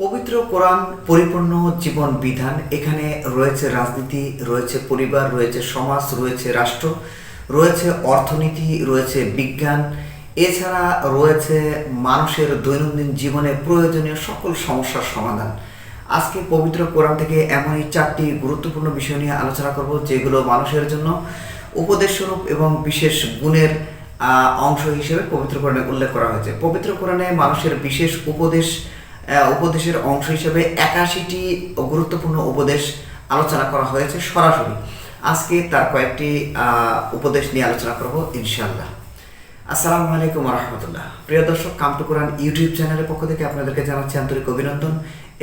পবিত্র কোরআন পরিপূর্ণ জীবন বিধান। এখানে রয়েছে রাজনীতি, রয়েছে পরিবার, রয়েছে সমাজ, রয়েছে রাষ্ট্র, রয়েছে অর্থনীতি, রয়েছে বিজ্ঞান। এছাড়া রয়েছে মানুষের দৈনন্দিন জীবনে প্রয়োজনীয় সকল সমস্যার সমাধান। আজকে পবিত্র কোরআন থেকে এমনই চারটি গুরুত্বপূর্ণ বিষয় নিয়ে আলোচনা করব, যেগুলো মানুষের জন্য উপদেশ স্বরূপ এবং বিশেষ গুণের অংশ হিসেবে পবিত্র কোরআনে উল্লেখ করা হয়েছে। পবিত্র কোরআনে মানুষের বিশেষ উপদেশ উপদেশের অংশ হিসেবে একাশিটি গুরুত্বপূর্ণ উপদেশ আলোচনা করা হয়েছে সরাসরি। আজকে তার কয়েকটি উপদেশ নিয়ে আলোচনা করব ইনশাল্লাহ আসসালামু আলাইকুম রহমতুল্লাহ প্রিয় দর্শক কাম টু কোরআন ইউটিউব চ্যানেলের পক্ষ থেকে আপনাদেরকে জানাচ্ছি আন্তরিক অভিনন্দন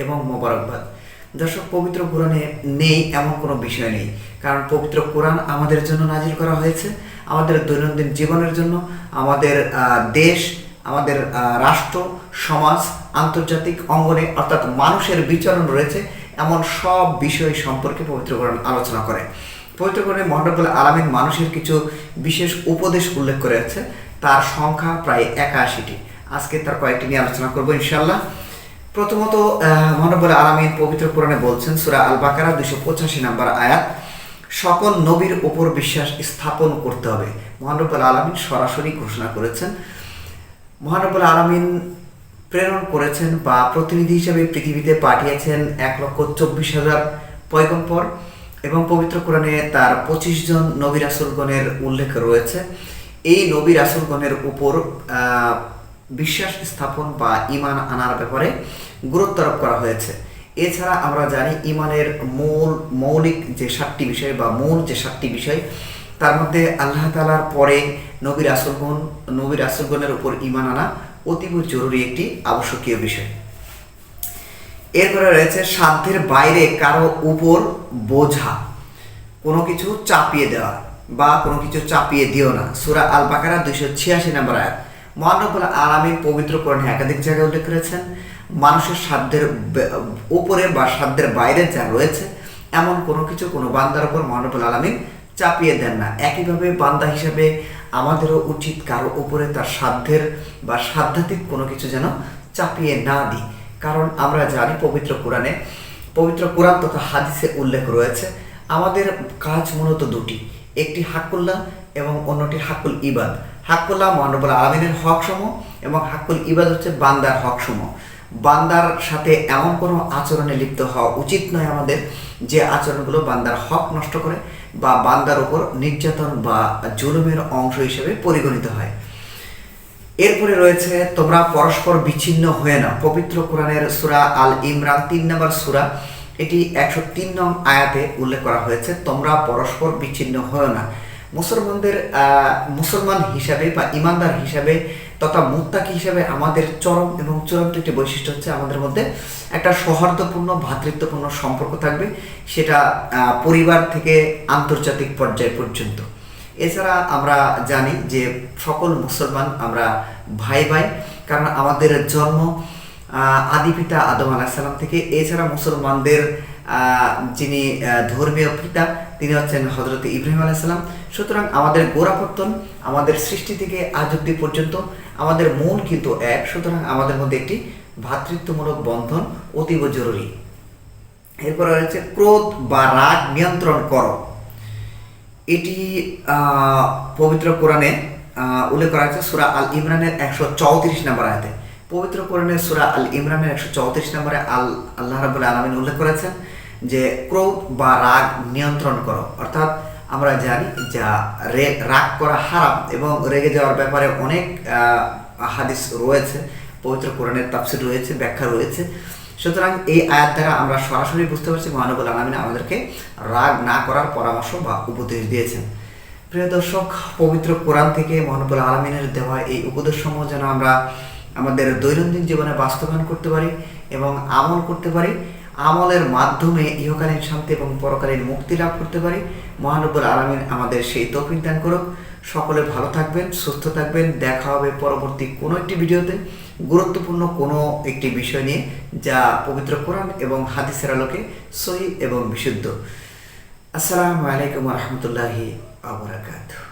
এবং মোবারকবাদ। দর্শক, পবিত্র কোরআনে নেই এমন কোনো বিষয় নেই, কারণ পবিত্র কোরআন আমাদের জন্য নাজির করা হয়েছে, আমাদের দৈনন্দিন জীবনের জন্য, আমাদের দেশ, আমাদের রাষ্ট্র, সমাজ আন্তর্জাতিক অঙ্গনে অর্থাৎ মানুষের বিচরণ রয়েছে, এমন সব বিষয় সম্পর্কে পবিত্র কোরআন আলোচনা করে। পবিত্র কোরআনে মহানবুল আলমিন মানুষের কিছু বিশেষ উপদেশ উল্লেখ করে আছে। তার সংখ্যা প্রায় একাশিটি। আজকে তার কয়েকটি নিয়ে আলোচনা করব ইনশাল্লাহ প্রথমত মহানবুল আলমিন পবিত্র কোরআনে বলছেন, সুরা আল বাকারা দুশো পঁচাশি নম্বর আয়াত, সকল নবীর ওপর বিশ্বাস স্থাপন করতে হবে। মহানবুল আলমিন সরাসরি ঘোষণা করেছেন। মহানবুল আলমিন প্রেরণ করেছেন বা প্রতিনিধি হিসেবে পৃথিবীতে পাঠিয়েছেন এক লক্ষ চব্বিশ হাজার পয়গম্পর এবং পবিত্র কোরআনে তার পঁচিশ জন নবী রাসুলগণের উল্লেখ রয়েছে। এই নবী রাসুলগণের উপর বিশ্বাস স্থাপন বা ইমান আনার ব্যাপারে গুরুত্ব আরোপ করা হয়েছে। এছাড়া আমরা জানি ইমানের মূল, মৌলিক যে সাতটি বিষয় বা মূল যে সাতটি বিষয়, তার মধ্যে আল্লাহ তালার পরে নবীর আসলগণ নবীর আসলগণের উপর ইমান আনা অতীব জরুরি একটি আবশ্যকীয় বিষয়। এরপরে রয়েছে সাধ্যের বাইরে কারও উপর বোঝা। কোনো কিছু চাপিয়ে দেওয়া বা কোনো কিছু চাপিয়ে দিও না। সুরা আল বাকারা দুইশো ছিয়াশি নম্বর আয়াত। মহানবুল আলমী পবিত্র কোরআনে একাধিক জায়গায় উল্লেখ করেছেন, মানুষের সাধ্যের উপরে বা সাধ্যের বাইরে যা রয়েছে, এমন কোনো কিছু কোনো বান্দার উপর মহানবুল আলমিন চাপিয়ে দেন না। একইভাবে বান্দা হিসাবে আমাদেরও উচিত কারও উপরে তার সাধ্যের বা সাধ্যাত্মিক কোনো কিছু যেন চাপিয়ে না দিই। কারণ আমরা জানি পবিত্র কোরআনে, পবিত্র কোরআন তথা হাদিসে উল্লেখ রয়েছে, আমাদের কাজ মূলত দুটি। একটি হাক্কুল্লাহ এবং অন্যটি হাকুল ইবাদ। হাক্কুল্লাহ মহানবুল আলমিনের হক সম এবং হাক্কুল ইবাদ হচ্ছে বান্দার হক সম বান্দার সাথে এমন কোনো আচরণে লিপ্ত হওয়া উচিত নয় আমাদের যে আচরণগুলো বান্দার হক নষ্ট করে বা বান্দার উপর নির্যাতন বা জুলুমের অংশ হিসেবে পরিগণিত হয়। এরপরে রয়েছে, তোমরা পরস্পর বিচ্ছিন্ন হয়ে না পবিত্র কোরআনের সুরা আল ইমরান, তিন নম্বর সুরা, এটি একশো তিন নং আয়াতে উল্লেখ করা হয়েছে, তোমরা পরস্পর বিচ্ছিন্ন হয়েও না। মুসলমানদের মুসলমান হিসাবে বা ইমানদার হিসাবে তথা মুত্তাকি হিসাবে আমাদের চরম এবং চূড়ান্ত একটি বৈশিষ্ট্য হচ্ছে আমাদের মধ্যে একটা সৌহার্দ্যপূর্ণ, ভ্রাতৃত্বপূর্ণ সম্পর্ক থাকবে, সেটা পরিবার থেকে আন্তর্জাতিক পর্যায় পর্যন্ত। এছাড়া আমরা জানি যে সকল মুসলমান আমরা ভাই ভাই, কারণ আমাদের জন্ম আদি পিতা আদম আলাহিসাল্লাম থেকে। এছাড়া মুসলমানদের যিনি ধর্মীয় পিতা, তিনি হচ্ছেন হজরত ইব্রাহিম আলাইসাল্লাম সুতরাং আমাদের গোড়াপত্তন, আমাদের সৃষ্টি থেকে আজ অব্দি পর্যন্ত আমাদের মূল কিন্তু এক, সুতরাং আমাদের মধ্যে একটি ভ্রাতৃত্বমূলক বন্ধন অতীব জরুরি। এরপরে রয়েছে ক্রোধ বা রাগ নিয়ন্ত্রণ করো। এটি পবিত্র কোরআনে উল্লেখ করা হয়েছে সুরা আল ইমরানের একশো চৌত্রিশ নম্বর আয়াতে। পবিত্র কোরআনের সুরা আল ইমরানের একশো চৌত্রিশ নম্বরে আল, আল্লাহ রাবুল আলমিন উল্লেখ করেছেন যে ক্রোধ বা রাগ নিয়ন্ত্রণ করো। অর্থাৎ আমরা জানি যা রাগ করা হারাম এবং রেগে যাওয়ার ব্যাপারে অনেক হাদিস রয়েছে, পবিত্র কোরআনের তাফসির রয়েছে, ব্যাখ্যা রয়েছে। সুতরাং এই আয়াত দ্বারা আমরা সরাসরি বুঝতে পারছি মহানবুল আলমিন আমাদেরকে রাগ না করার পরামর্শ বা উপদেশ দিয়েছেন। প্রিয় দর্শক, পবিত্র কোরআন থেকে মহানবুল আলমিনের দেওয়া এই উপদেশসমূহ যেন আমরা আমাদের দৈনন্দিন জীবনে বাস্তবায়ন করতে পারি এবং আমল করতে পারি। আমলের মাধ্যমে ইহকালীন শান্তি এবং পরকালীন মুক্তি লাভ করতে পারি। মহানবুল আলমিন আমাদের সেই তৌফিক দান করুক। সকলে ভালো থাকবেন, সুস্থ থাকবেন। দেখা হবে পরবর্তী কোনো একটি ভিডিওতে। গুরুত্বপূর্ণ কোনো একটি বিষয় নিয়ে, যা পবিত্র কোরআন এবং হাদিসের আলোকে সহি এবং বিশুদ্ধ। আসসালামু আলাইকুম রহমতুল্লাহি আবরাকাতুহ